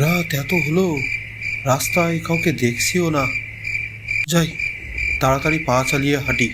রাত এত হলো রাস্তায় কাউকে দেখছিও না। যাই তাড়াতাড়ি পা চালিয়ে হাঁটি।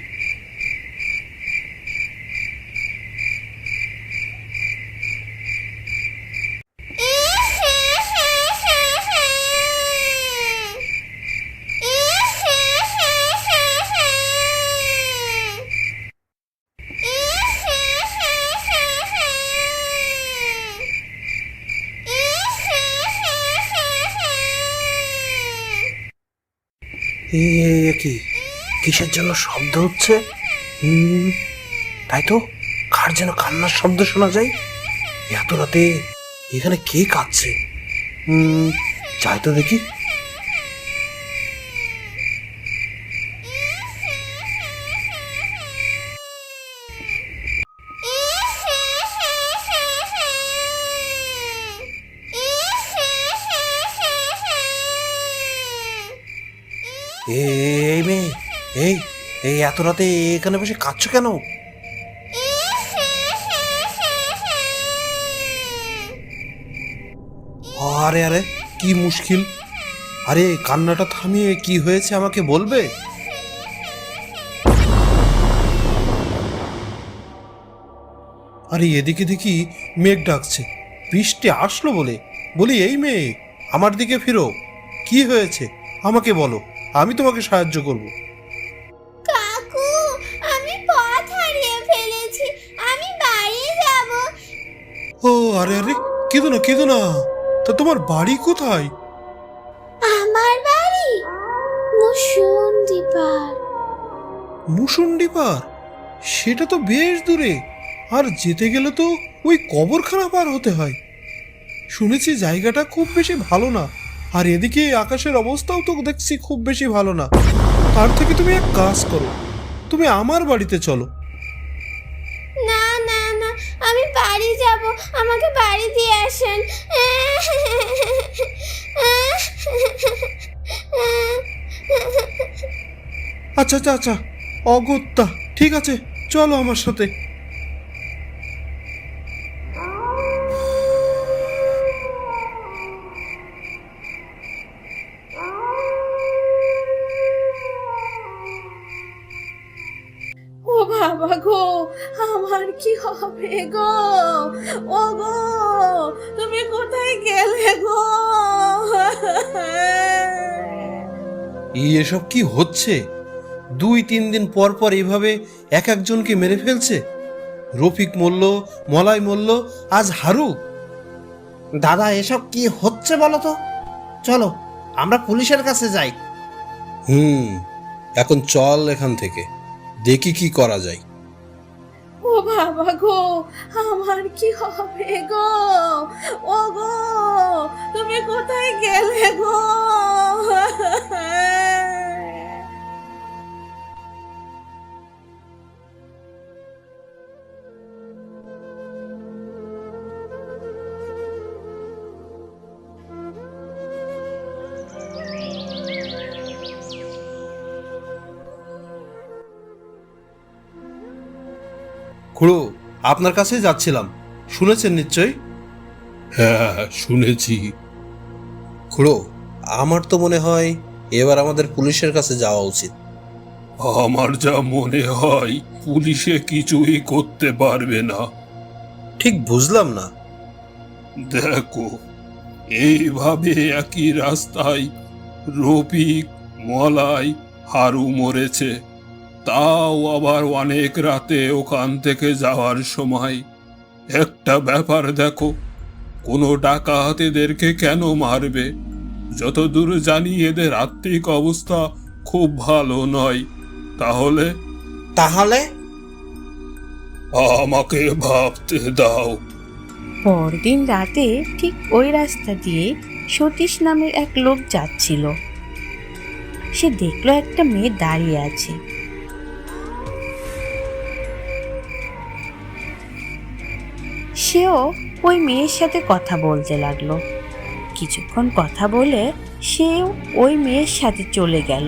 এ কি? কিসের জন্য শব্দ হচ্ছে? হুম, তাই তো? কার যেন কান্নার শব্দ শোনা যায়? এত রাতে এখানে কে কাঁদছে? হুম, যাই তো দেখি। এই মেয়ে, এই এই এত রাতে এখানে বসে কাঁদছো কেন? আরে আরে, কি মুশকিল। আরে, কান্নাটা থামিয়ে কি হয়েছে আমাকে বলবে? আরে, এদিকে দেখি মেঘ ডাকছে। বৃষ্টি আসলো বলে। বলি, এই মেয়ে, আমার দিকে ফিরো। কি হয়েছে? আমাকে বলো। আমি তোমাকে সাহায্য করব। কাকু আমি পথ হারিয়ে ফেলেছি। আমি বাড়ি যাব। ও আরে আরে কেঁদো না কেঁদো না। তা তোমার বাড়ি কোথায়? আমার বাড়ি মুসুন্দি পাড় মুসুন্ডি পার সেটা তো বেশ দূরে। আর যেতে গেলে তো ওই কবরখানা পার হতে হয়। শুনেছি জায়গাটা খুব বেশি ভালো না। আর এদিকে আকাশের অবস্থাও তো দেখছি খুব বেশি ভালো না। তার থেকে তুমি এক কাজ করো তুমি আমার বাড়িতে চলো। না না না আমি বাড়ি যাব আমাকে বাড়ি দিয়ে আসেন। আচ্ছা আচ্ছা আচ্ছা অগত্যা ঠিক আছে চলো আমার সাথে। বাবা গো আমার কি হবে গো? ও গো তুমি কোথায় গেলে গো? এই এসব কি হচ্ছে? দুই তিন দিন পর পর এইভাবে এক একজনকে মেরে ফেলছে? রফিক মল্ল মলাই মল্ল আজ হারু? দাদা এসব কি হচ্ছে বলো তো? চলো আমরা পুলিশের কাছে যাই। হুম এখন চল এখান থেকে। দেখি কি করা যায়। ও বাবা গো আমার কি হবে গো? ও গো তুমি কোথায় গেলে গো? খুড়ো আপনার কাছেই যাচ্ছিলাম। শুনেছেন নিশ্চয়ই? হ্যাঁ শুনেছি। খুড়ো আমার তো মনে হয় এবার আমাদের পুলিশের কাছে যাওয়া উচিত। আমার যা মনে হয় পুলিশে কিছুই করতে পারবে না। ঠিক বুঝলাম না। দেখো এইভাবে একই রাস্তায় রফিক মলাই হারু মরেছে। তাও আবার অনেক রাতে ওখান থেকে যাওয়ার সময়। একটা ব্যাপার দেখো কোনো ডাকাত এদেরকে কেন মারবে? যতদূর জানি এদের আর্থিক অবস্থা খুব ভালো নয়। তাহলে? তাহলে? আমাকে ভাবতে দাও। পরদিন রাতে ঠিক ওই রাস্তা দিয়ে সতীশ নামের এক লোক যাচ্ছিল। সে দেখল একটা মেয়ে দাঁড়িয়ে আছে। সেও ওই মেয়ের সাথে কথা বলতে লাগল। কিছুক্ষণ কথা বলে সেও ওই মেয়ের সাথে চলে গেল।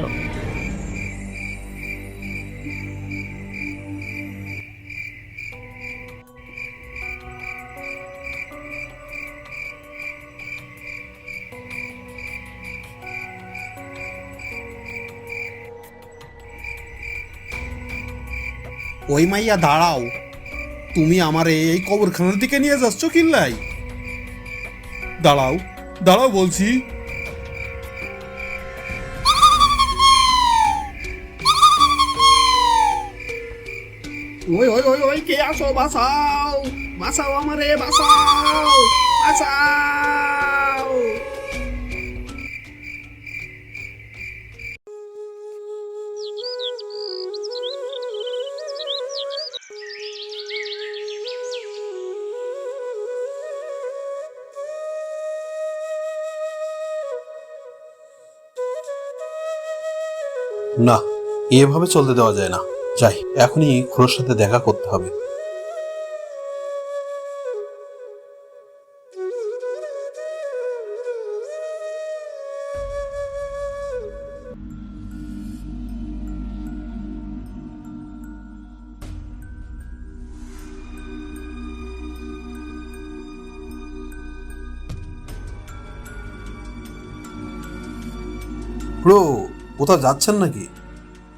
ওই মাইয়া দাঁড়াও। তুমি আমার এই কবরখানার দিকে নিয়ে যাচ্ছ কিল্লাই? দাঁড়াও দাঁড়াও বলছি। ওই ওই ওই ওই, কে আসো বাঁচাও বাঁচাও আমারে, বাঁচাও বাঁচাও। না এভাবে চলতে দেওয়া যায় না। যাই এখনই খুড়োর সাথে দেখা করতে হবে। ব্রো কোথাও যাচ্ছেন নাকি?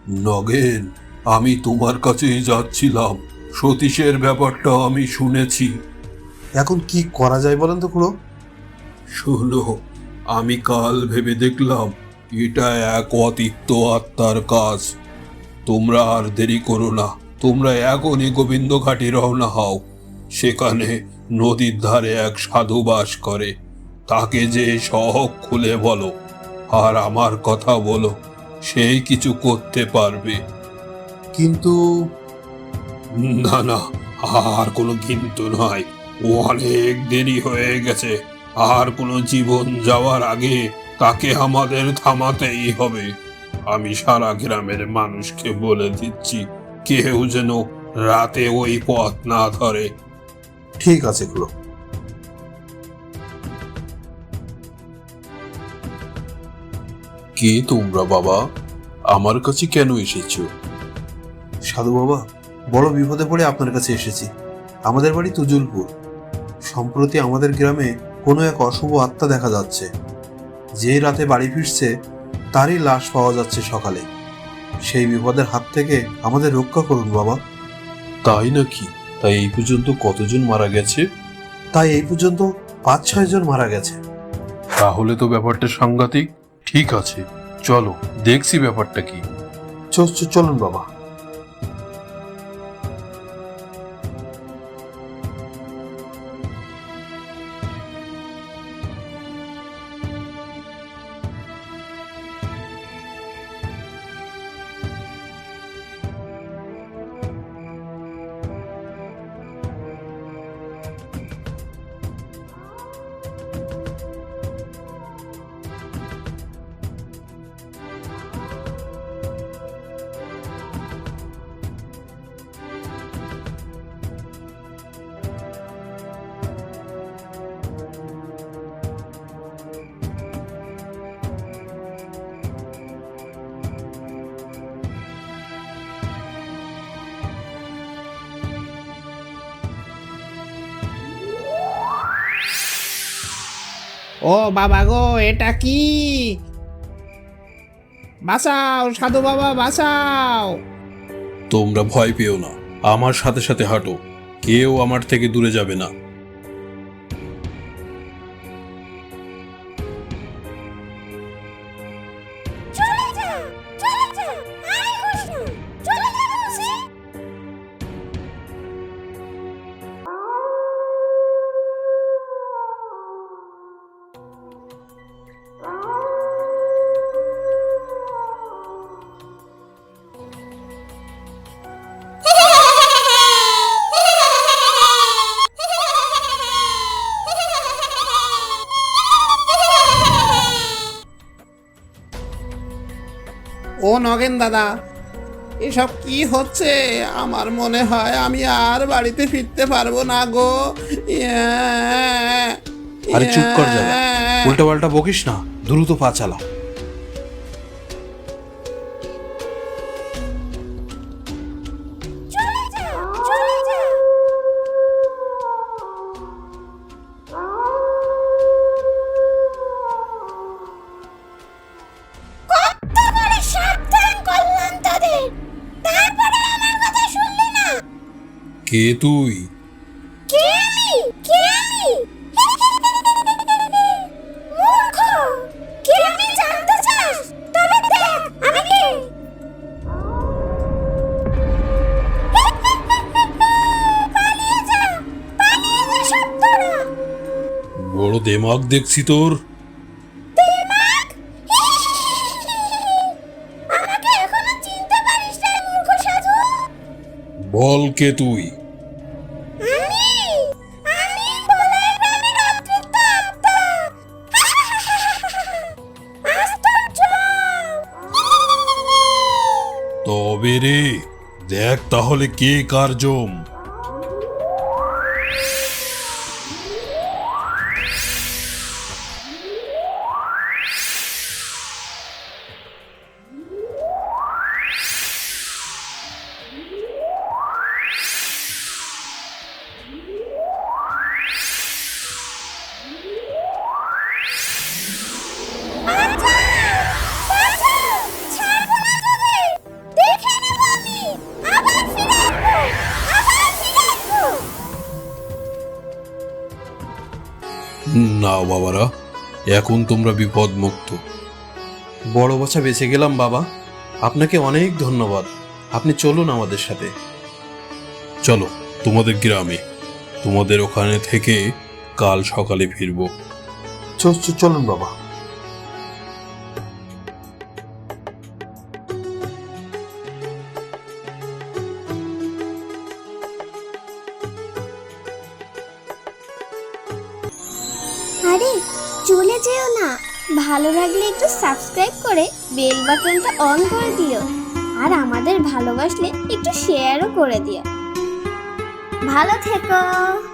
নগেন আমি তোমার কাছেই যাচ্ছিলাম। সতীশের ব্যাপারটা আমি শুনেছি। এখন কি করা যায় বলেন তো খুড়ো? শোনো আমি কাল ভেবে দেখলাম এটা এক অতিক্ত আত্মার কাজ। তোমরা আর দেরি করো না তোমরা এখনই গোবিন্দ ঘাটি রওনা হও। সেখানে নদীর ধারে এক সাধু বাস করে। তাকে যে সহক খুলে বলো আর আমার কথা বলো। সেই কিছু করতে পারবে। কিন্তু না না, আর কোনো কিন্তু নয়। অনেক দেরি হয়ে গেছে। আর কোনো জীবন যাওয়ার আগে তাকে আমাদের থামাতেই হবে। আমি সারা গ্রামের মানুষকে বলে দিচ্ছি, কেউ যেন রাতে ওই পথ না ধরে। ঠিক আছে, খুড়ো। কে তোমরা বাবা? আমার কাছে কেন এসেছ? সাধু বাবা বড় বিপদে পড়ে আপনার কাছে এসেছি। আমাদের বাড়ি তুজুলপুর। সম্প্রতি আমাদের গ্রামে কোনো এক অশুভ আত্মা দেখা যাচ্ছে। যে রাতে বাড়ি ফিরছে তারই লাশ পাওয়া যাচ্ছে সকালে। সেই বিপদের হাত থেকে আমাদের রক্ষা করুন বাবা। তাই নাকি? তাই এই পর্যন্ত কতজন মারা গেছে? তাই এই পর্যন্ত পাঁচ ছয় জন মারা গেছে। তাহলে তো ব্যাপারটা সাংঘাতিক। ঠিক আছে। চলো দেখছি ব্যাপারটা কি। চলুন বাবা। ও বাবা গো, এটা কি? বাঁচাও, সাধু বাবা, বাঁচাও। তোমরা ভয় পেও না, আমার সাথে সাথে হাঁটো, কেউ আমার থেকে দূরে যাবে না। ও নগেন দাদা এসব কি হচ্ছে? আমার মনে হয় আমি আর বাড়িতে ফিরতে পারব না গো। আরে চুপ কর যা উল্টো পাল্টা বকিস না দ্রুত পা চলে কে তুই? কে আমি? কে আমি? মূর্খ! কে আমি জানতে চাস? তবে দেখ আমি কে পালিয়ে যা! পালিয়ে যা সত্যরা! বড় দেমাগ দেখছি তোর। বল কে তুই? তবে রে দেখ তাহলে কে কার জম। না বাবারা এখন তোমরা বিপদ মুক্ত বড় বাছা বেঁচে গেলাম বাবা। আপনাকে অনেক ধন্যবাদ। আপনি চলুন আমাদের সাথে। চলো তোমাদের গ্রামে। তোমাদের ওখানে থেকে কাল সকালে ফিরব। চলুন বাবা। আরে, চলে যেও না। ভালো লাগলে একটু সাবস্ক্রাইব করে বেল বাটনটা অন করে দিও। আর আমাদের ভালোবাসলে একটু শেয়ারও করে দিও। ভালো থেকো।